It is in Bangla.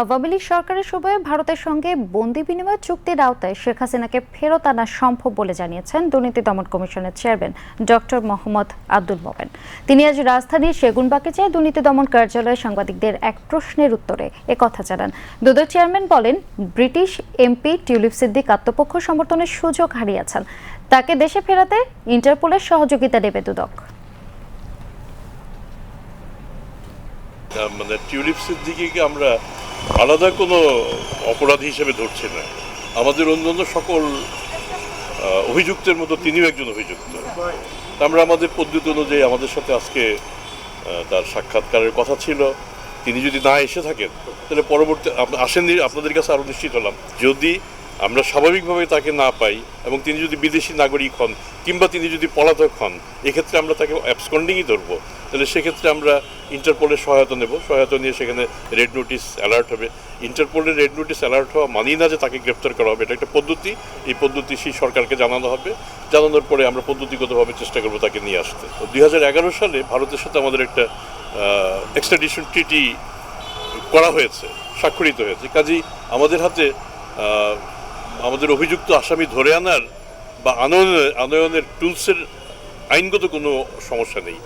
আওয়ামী লীগ সরকারের সময়ে ভারতের সঙ্গে বন্দি বিনিময় চুক্তির আওতায় শেখ হাসিনাকে ফেরত আনা সম্ভব বলে জানিয়েছেন দুর্নীতি দমন কমিশনের চেয়ারম্যান ডক্টর মোহাম্মদ আব্দুল মোমেন। তিনি আজ রাজধানীর সেগুনবাগিচায় দুর্নীতি দমন কার্যালয়ে সাংবাদিকদের এক প্রশ্নের উত্তরে একথা জানান। দুদক চেয়ারম্যান বলেন, ব্রিটিশ এমপি টিউলিপ সিদ্দিক আত্মপক্ষ সমর্থনের সুযোগ হারিয়েছেন। তাকে দেশে ফেরাতে ইন্টারপোলের সহযোগিতা নেবে দুদক। মানে টিউলিপ সিদ্দিকিকে আমরা আলাদা কোনো অপরাধ হিসেবে ধরছে না। আমাদের অন্যান্য সকল অভিযুক্তের মতো তিনিও একজন অভিযুক্ত। আমরা আমাদের পদ্ধতি অনুযায়ী আমাদের সাথে আজকে তার সাক্ষাৎকারের কথা ছিল। তিনি যদি না এসে থাকেন, তাহলে পরবর্তী আসেননি, আপনাদের কাছে আরও নিশ্চিত হলাম। যদি আমরা স্বাভাবিকভাবে তাকে না পাই এবং তিনি যদি বিদেশি নাগরিক হন কিংবা তিনি যদি পলাতক হন, এক্ষেত্রে আমরা তাকে অ্যাবসকন্ডিংই ধরবো। তাহলে সেক্ষেত্রে আমরা ইন্টারপোলের সহায়তা নেব। সহায়তা নিয়ে সেখানে রেড নোটিস অ্যালার্ট হবে। ইন্টারপোলের রেড নোটিস অ্যালার্ট হওয়া মানেই না যে তাকে গ্রেপ্তার করা হবে। এটা একটা পদ্ধতি। এই পদ্ধতি সেই সরকারকে জানানো হবে। জানানোর পরে আমরা পদ্ধতিগতভাবে চেষ্টা করব তাকে নিয়ে আসতে। তো দুই হাজার এগারো সালে ভারতের সাথে আমাদের একটা এক্সট্রাডিশন ট্রিটি করা হয়েছে, স্বাক্ষরিত হয়েছে। কাজেই আমাদের হাতে আমাদের অভিযুক্ত আসামি ধরে আনার বা আনয়নের আনয়নের টুলসের আইনগত কোনো সমস্যা নেই।